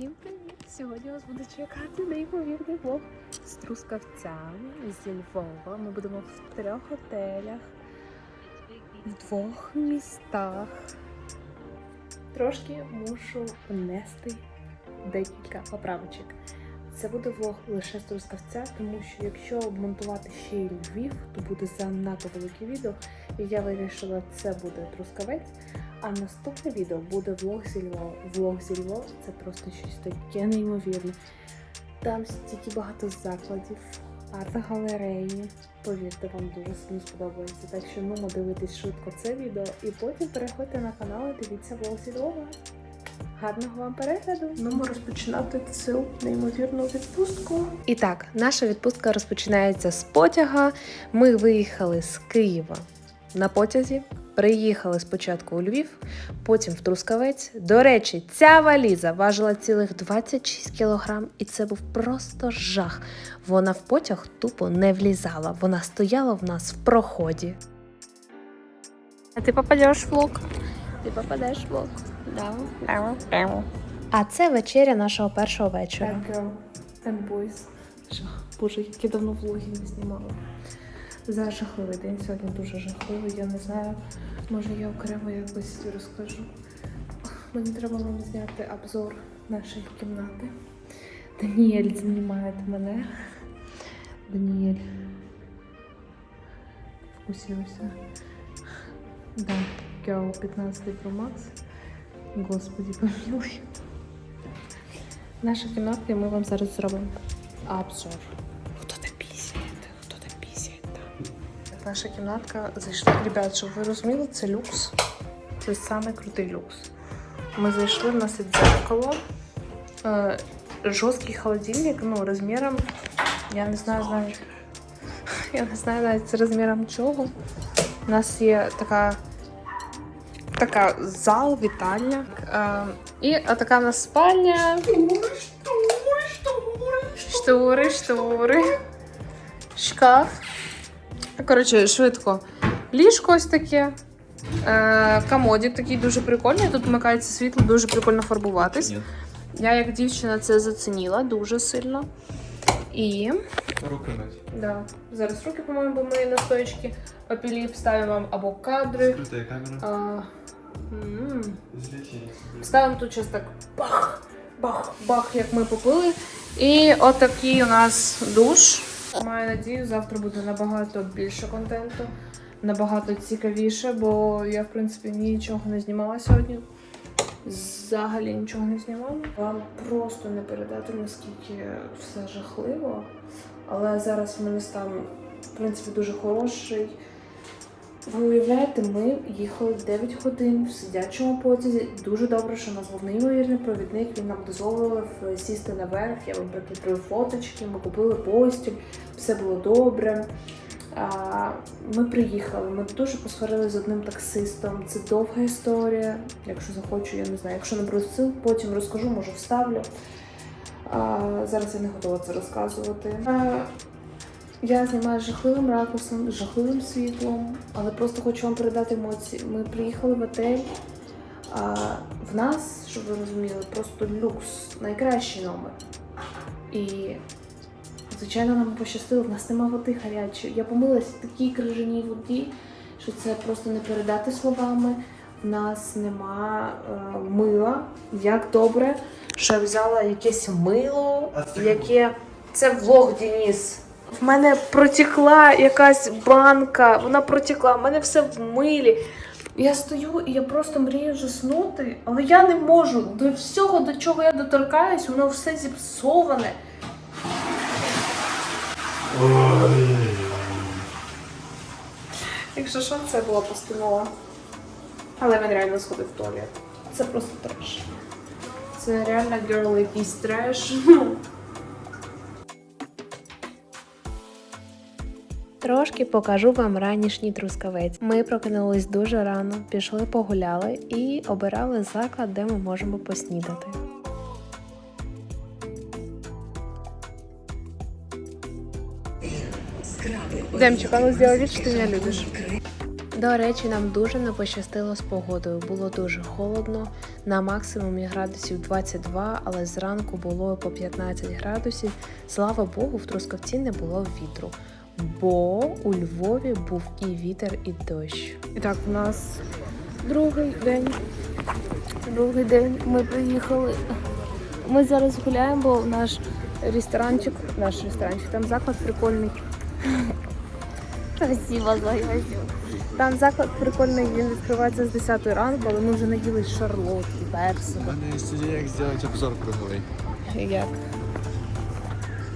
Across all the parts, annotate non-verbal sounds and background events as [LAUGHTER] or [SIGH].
Всім привіт! Сьогодні вас буде чекати неймовірний влог з трускавцями зі Львова. Ми будемо в трьох готелях, в двох містах. Трошки мушу внести декілька поправочок. Це буде влог лише з трускавця, тому що якщо монтувати ще й Львів, то буде занадто велике відео. І я вирішила, це буде трускавець. А наступне відео буде влог зі Львова. Влог зі Львова це просто щось таке неймовірне. Там стільки багато закладів, арт-галереї. Повірте, вам дуже сильно сподобається. Так що ну дивитись швидко це відео і потім переходьте на канал і дивіться влог зі Львова. Гарного вам перегляду! Ну, ми розпочинати цю неймовірну відпустку. І так, наша відпустка розпочинається з потяга. Ми виїхали з Києва на потязі. Приїхали спочатку у Львів, потім в Трускавець. До речі, ця валіза важила цілих 26 кілограм, і це був просто жах. Вона в потяг тупо не влізала. Вона стояла в нас в проході. А ти попадеш в влог? Ти попадеш в влог. Да. А це вечеря нашого першого вечора. Bad girl and boys. Боже, як я давно влогів не знімала. Зараз жахливий день, сьогодні дуже жахливий. Я не знаю, може я окремо якось розкажу. Мені треба вам зняти обзор нашої кімнати. Даніель знімає мене. Даніель. Вкусився. Да, Girl 15 Pro Max. Господи, помилуй. Наша кімната, і ми вам зараз зробимо обзор. Наша кімнатка зайшла. Ребят, щоб ви розуміли, це люкс. Це самий крутий люкс. Ми зайшли, в нас є дзеркало. Е, жорсткий холодильник, ну, розміром. Я не знаю, знаю. [LAUGHS] Я не знаю навіть з розміром чого. У нас є така. Така зал, вітальня. Е, і отака в нас спальня. Штори, штори. Шкаф. Коротше, швидко. Ліжко ось таке. Е, комодик такий дуже прикольний. Тут вмикається світло, дуже прикольно фарбуватись. Я як дівчина це зацінила дуже сильно. І. руки мыть. Да. Зараз руки, по-моєму, бо ми на стоечки попілі вставимо вам або кадри. Скрытая камера. Ставимо тут щось так бах, бах, бах, як ми попили. І отакий у нас душ. Маю надію, завтра буде набагато більше контенту, набагато цікавіше, бо я, в принципі, нічого не знімала сьогодні. Взагалі нічого не знімала. Вам просто не передати, наскільки все жахливо. Але зараз в мене стан, в принципі, дуже хороший. Ви уявляєте, ми їхали 9 годин в сидячому потязі. Дуже добре, що у нас був неймовірний провідник. Він нам дозволив сісти наверх. Я вам прикріплю фоточки. Ми купили постіль, все було добре. Ми приїхали. Ми дуже посварили з одним таксистом. Це довга історія. Якщо захочу, я не знаю. Якщо наберу сил, потім розкажу, може вставлю. Зараз я не готова це розказувати. Я знімаю жахливим ракурсом, жахливим світлом, але просто хочу вам передати емоції. Ми приїхали в готель. А, в нас, щоб ви розуміли, просто люкс, найкращий номер. І, звичайно, нам пощастило, в нас нема води гарячої. Я помилась в такій крижаній воді, що це просто не передати словами. В нас нема е, мила. Як добре, що я взяла якесь мило, яке це влог Дініс. В мене протекла якась банка, вона протекла, в мене все в милі. Я стою і я просто мрію заснути, але я не можу. До всього, до чого я доторкаюсь, воно все зіпсоване. Якщо що, це була постанова. Але він реально сходив в туалет. Це просто треш. Це реально герл якийсь треш. [LAUGHS] Трошки покажу вам ранішній трускавець. Ми прокинулись дуже рано, пішли погуляли і обирали заклад, де ми можемо поснідати. Демчик, а ну сделай вид, что ты меня любишь. До речі, нам дуже не пощастило з погодою. Було дуже холодно, на максимумі градусів 22, але зранку було по 15 градусів. Слава Богу, в Трускавці не було вітру, бо у Львові був і вітер, і дощ. І так, у нас другий день. Другий день ми приїхали. Ми зараз гуляємо, бо наш ресторанчик, наш ресторанчик, там заклад прикольний. Спасибо за спасибо. Там заклад прикольний, він відкривається з 10 ранку, але ми вже наїлись шарлотки, У мене є як зробити обзор круговий. Як?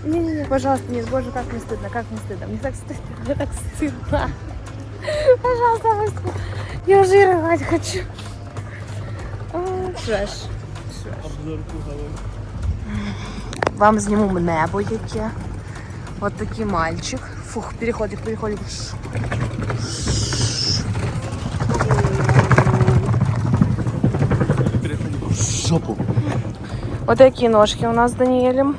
Не-не-не, пожалуйста, нет, боже, как мне стыдно, как мне стыдно. Мне так стыдно, [LAUGHS] мне так стыдно. Пожалуйста, выставь. Я уже рыгать хочу. А, Треш. Обзор круговий. Вам зніму небо яке. От такий мальчик. Фух, переходик, переходик. Переходимо в жопу. От такі ножки у нас з Даніелем.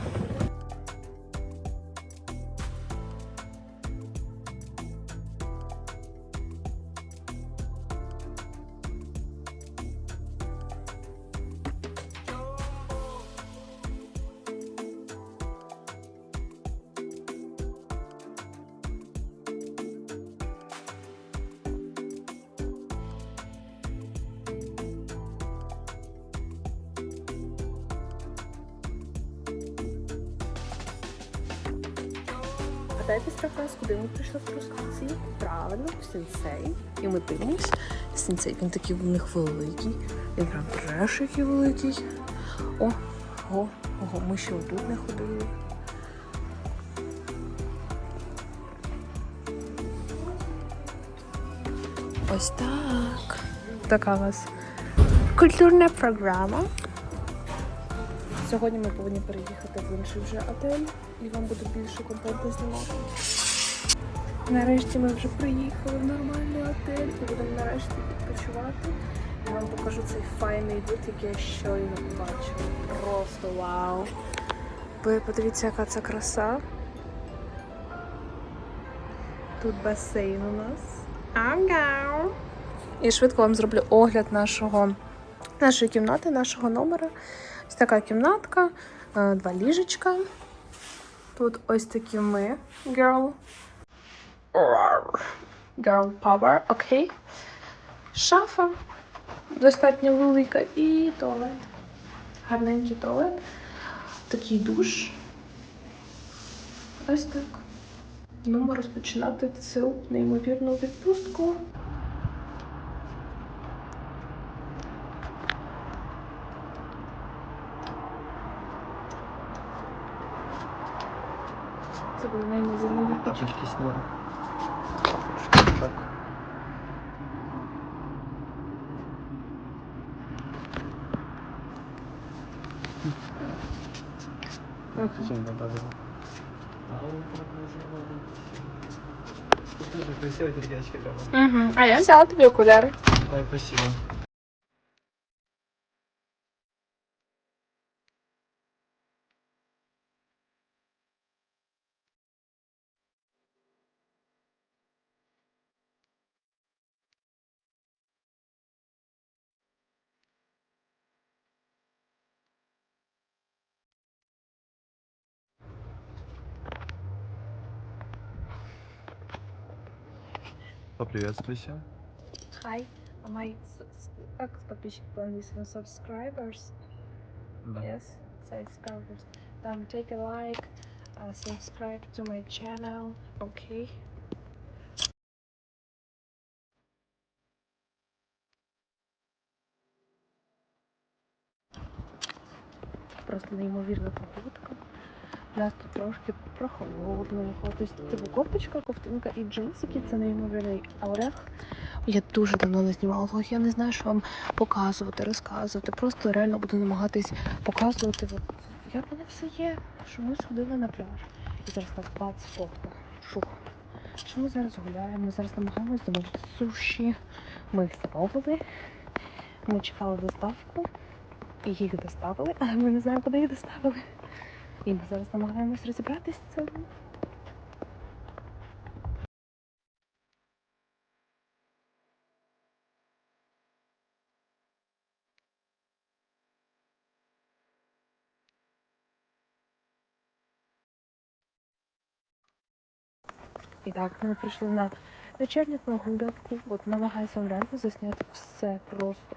Сенцей, він такий у них великий. Він прям треш який великий. О, ого, ого, ми ще отут не ходили. Ось так. Така у нас культурна програма. Сьогодні ми повинні переїхати в інший вже отель, і вам буде більше контенту знімати. Нарешті ми вже приїхали в нормальний отель і будемо нарешті відпочивати. Я вам покажу цей файний вид, який я щойно побачила. Просто вау! Ви подивіться, яка це краса. Тут басейн у нас. Ага. І швидко вам зроблю огляд нашого, нашої кімнати, нашого номера. Ось така кімнатка, е, два ліжечка. Тут ось такі ми. Girl. Girl power, окей. Шафа. Достатньо велика і туалет. Гарненький туалет. Такий душ. Ось так. Будемо розпочинати цю неймовірну відпустку. Це буде неймовірно відпочинок. Тапочки Páscoa. Não, que tinha tentado ver. Uhum. Aliás, ela tu viu qual? Vai pra. Поприветствуйся. Hi, my как подписчик по-английски subscribers. Да. Yes, subscribers. Там take a like, uh, subscribe to my channel. Okay. Просто неймовірна погодка. Нас тут трошки прохолодно. Тобто, типу кофточка, ковтинка і джинсики це неймовірний орех. Я дуже давно не знімала влог, я не знаю, що вам показувати, розказувати. Просто реально буду намагатись показувати, от, як воно все є, що ми сходили на пляж. І зараз так бац, фото. Шух. Що ми зараз гуляємо? Ми зараз намагаємось замовити суші. Ми їх замовили. Ми чекали доставку. Їх доставили, але ми не знаємо, куди їх доставили. І ми зараз намагаємось розібратися з цим. І так, ми прийшли на вечірню гулянку. От намагаюся реально засняти все просто.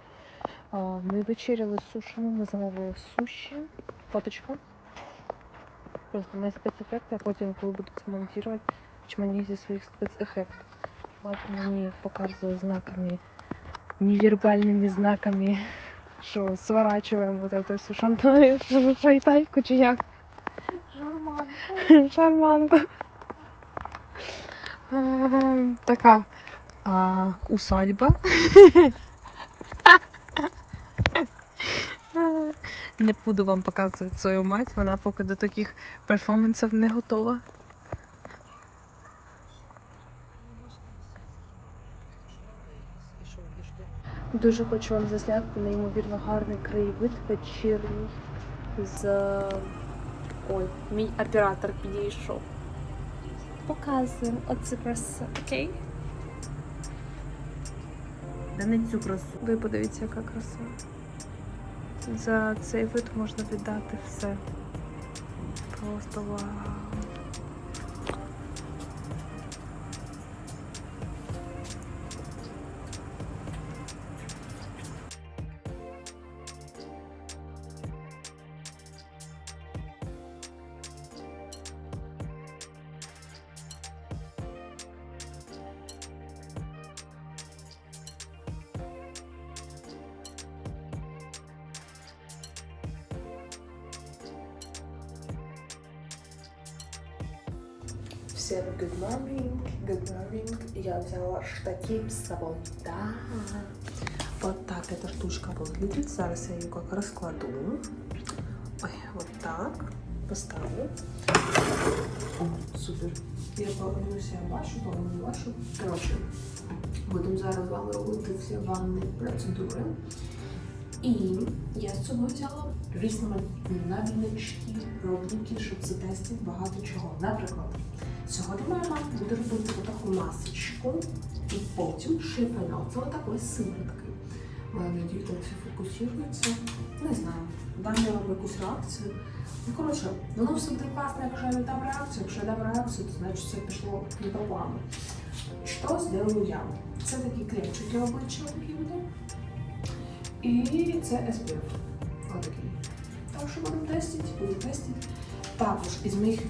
Ми вечеряли з сушами, ми замовили суші, фоточка. Просто на спецефекти, а потім, коли буду це монтувати, чмані зі своїх спецефектів. Мати мені показує знаками, невербальними знаками, що сворачуємо вот эту всю шантаю, шайтайку чи як. Шарманку. Шарманку. Е, Така а, усадьба. Не буду вам показувати свою мать, вона поки до таких перформансів не готова. Дуже хочу вам засняти неймовірно гарний краєвид вечірній з. Ой, мій оператор підійшов. Показуємо оце красу, окей? Да не цю красу. Ви подивіться, яка краса. За цей вид можна віддати все. Просто вау. Всем good morning, good morning. Я взяла штатив с собой. Да. Вот так эта штучка выглядит. Зараз я ее как раскладу. Ой, вот так. Поставлю. О, супер. Я повернуся, я бачу, поверну вашу. Коротше, будемо зараз вами робити всі ванні процедури. І я з собою взяла різноманітні набірнички, пробники, щоб затестити багато чого. Наприклад, сьогодні моя мама буде робити таку масочку, і потім шипена. Це отакої сиворотки. Моя там фокусується. Не знаю, дам я вам якусь реакцію. Ну, коротше, воно все буде класно, якщо я не дам реакцію. Якщо я дам реакцію, то значить це пішло не по плану. Що зроблю я? Це такий кремчик для обличчя такий буде. І це SPF. Отакий. Так що будемо тестити, будемо тестити. Також із моїх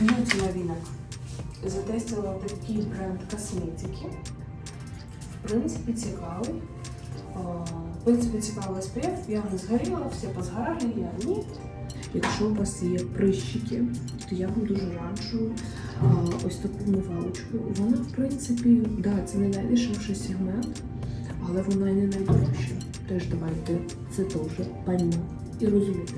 б'юті новинок затестила такий бренд косметики. В принципі, цікавий. В принципі, цікавий SPF. Я не згоріла, всі позгорали, я ні. Якщо у вас є прищики, то я вам дуже раджу ось таку умивалочку. Вона, в принципі, да, це не найдешевший сегмент, але вона і не найдорожча. Теж давайте це теж пальмо і розуміти.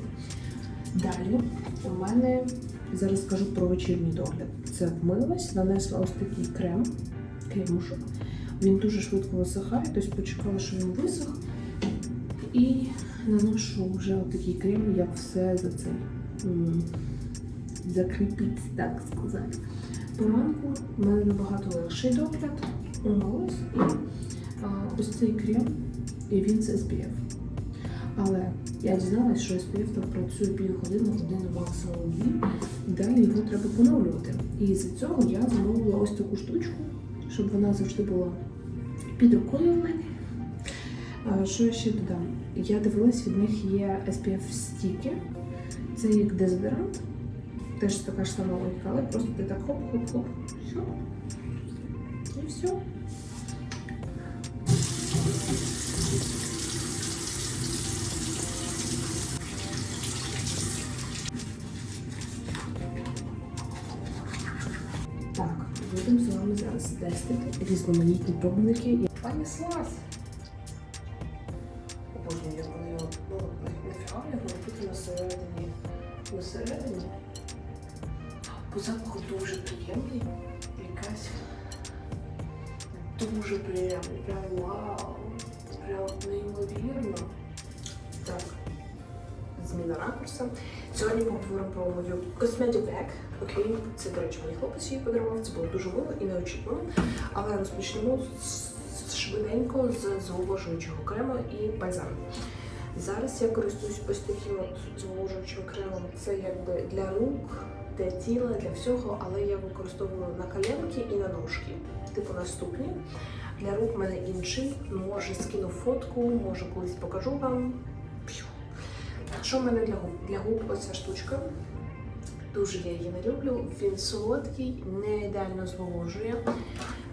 Далі у мене зараз скажу про вечірній догляд. Це вмилась, нанесла ось такий крем, кремушок. Він дуже швидко висихає, тобто почекала, що він висох. І наношу вже отакий крем, як все за цей закріпить, так сказати. По ранку в мене набагато легший догляд, умилась і а, ось цей крем, і він з SPF. Але я дізналась, що SPF там працює півгодини, годину, максимум дві, далі його треба поновлювати. І з цього я замовила ось таку штучку, щоб вона завжди була під рукою в мене. Що я ще додам? Я дивилась, від них є SPF стіки. Це як дезодорант. Теж така ж сама логіка, але просто ти так хоп-хоп-хоп. Все. І все. Тестити різноманітні пробники. Пані Обожнюю, Сьогодні поговоримо про мою Cosmetic Bag. Окей, це, до речі, мені хлопець її подарував. Це було дуже мило і неочікувано. Але розпочнемо швиденько з зволожуючого крему і бальзаму. Зараз я користуюсь ось таким от зволожуючим кремом. Це якби для рук, для тіла, для всього, але я використовую на коленки і на ножки. Типу наступні. Для рук в мене інший. Може скину фотку, може колись покажу вам. Що в мене для губ? Для губ оця штучка. Дуже я її не люблю. Він солодкий, не ідеально зволожує.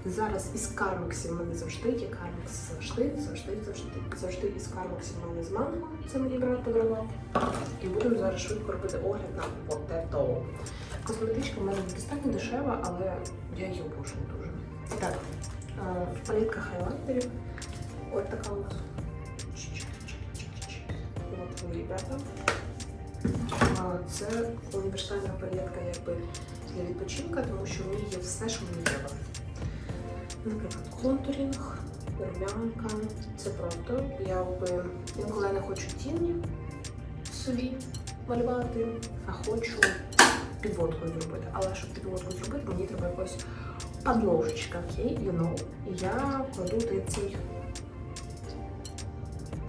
Зараз із кармексів в мене завжди є кармекс. Завжди, завжди, завжди. Завжди із кармексів в мене з манго. Це мені брат подарував. І будемо зараз швидко робити огляд на потето. Косметичка в мене достатньо дешева, але я її обожнюю дуже. Так, е, палітка хайлайтерів. От така от. От А, Це універсальна палітка якби для відпочинка, тому що в ній є все, що мені треба. Наприклад, контурінг, румянка. Це просто. Я якби інколи не хочу тіні собі малювати, а хочу підводку зробити. Але щоб підводку зробити, мені треба якось подложечка, окей, you know. І я кладу цей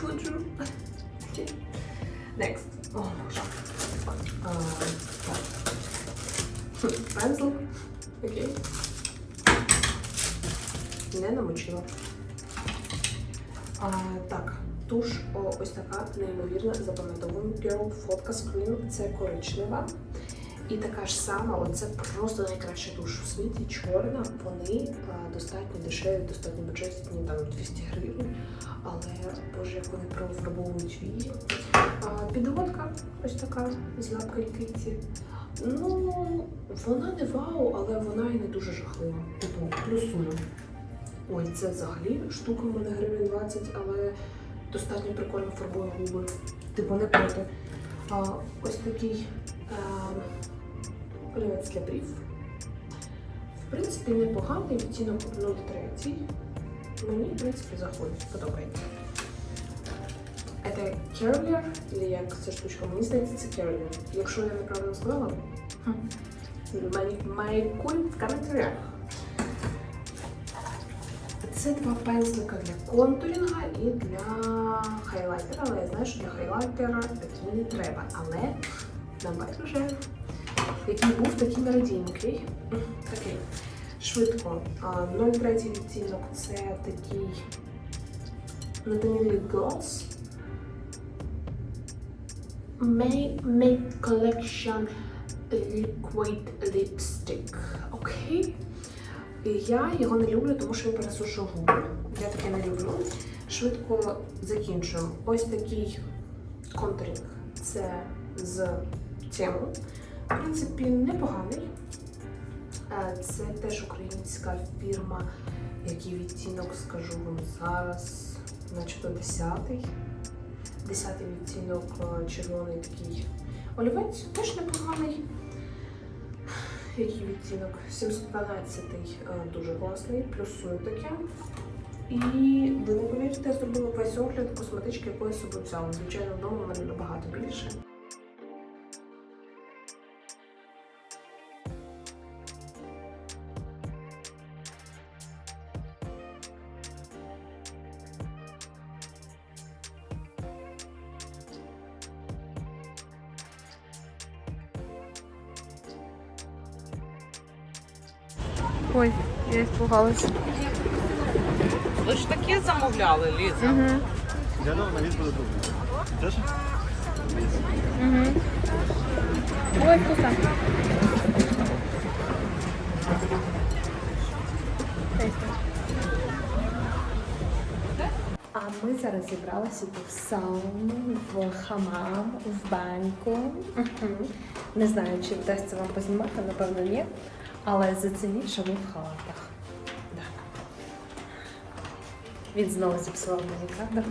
пудру. Next. О, боже. Пензл. Окей. Не намочила. А, так, туш о, ось така неймовірна запам'ятовуємо Girl фотка Screen. Це коричнева. І така ж сама, оце просто найкраща туш у світі, чорна. Вони достатньо дешеві, достатньо бюджетні, там 200 гривень. Але боже, як вони профарбовують вії. Підводка ось така з лапкою китті. Ну, вона не вау, але вона і не дуже жахлива. Типу, плюсую. Ой, це взагалі штука в мене гривень 20, але достатньо прикольно фарбує губи. Типу не проти. А, ось такий е, олівець для. В принципі, непоганий відтінок 0,3. Мені, в принципі, заходить, подобається. Це Carrier, чи як ця штучка? Мені здається, це Carrier. Якщо я неправильно сказала, хм, май- майкуй в коментарях. Це два пензлика для контурінга і для хайлайтера. Але я знаю, що для хайлайтера такі не треба. Але нам байдуже. Який був, такий радіємо, окей? Швидко. А, 0,3 відтінок це такий Lip Gloss. May Made Collection Liquid Lipstick. Окей. І Я його не люблю, тому що він пересушує губи. Я таке не люблю. Швидко закінчуємо. Ось такий контурінг. Це з тему. В принципі, непоганий. Е, Це теж українська фірма, який відтінок скажу вам зараз, начебто 10-й. 10-й відтінок е, червоний такий олівець, теж непоганий. Який відтінок? 712 е, дуже класний, плюсую таке. І ви не повірите, я зробила весь огляд косметички, яку я з собою взяла. Звичайно, вдома в мене набагато більше. Ой, я испугалась. Ви ж таке замовляли, Ліза? Угу. Я на вид буду думать. Даже? Угу. Ой, вкусно. А ми зараз зібралися в сауну, в хамам, в баньку. Не знаю, чи вдасться вам познімати, напевно, ні. Але зацініть, що ми в халатах. Да. Він знову зіпсував мені кадр.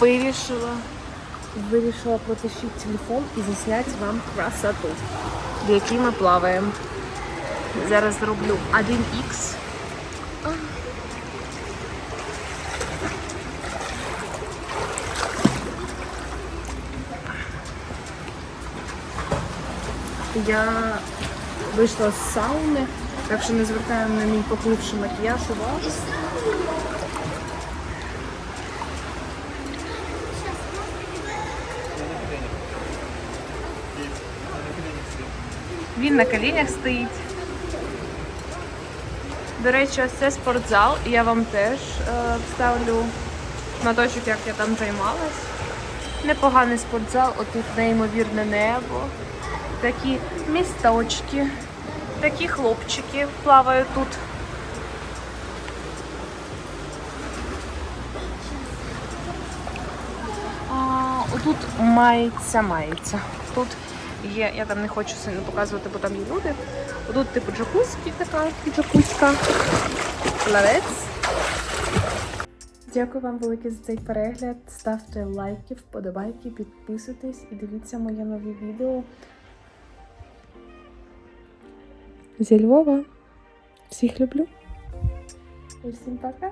Вирішила. Вирішила протащити телефон і засняти вам красоту. в якій ми плаваємо. Зараз зроблю 1х. Я вийшла з сауни, так що не звертаємо на мій попливший макіяж увагу. Він на колінях стоїть. До речі, ось це спортзал, і я вам теж е, вставлю шматочок, як я там займалась. Непоганий спортзал, отут неймовірне небо, такі місточки, такі хлопчики плавають тут. А, отут мається, мається. Тут є, я там не хочу сильно показувати, бо там є люди. Отут типу джакузьки така, джакузька, плавець. Дякую вам велике за цей перегляд. Ставте лайки, вподобайки, підписуйтесь і дивіться мої нові відео. Зі Львова. Всіх люблю. Усім пока!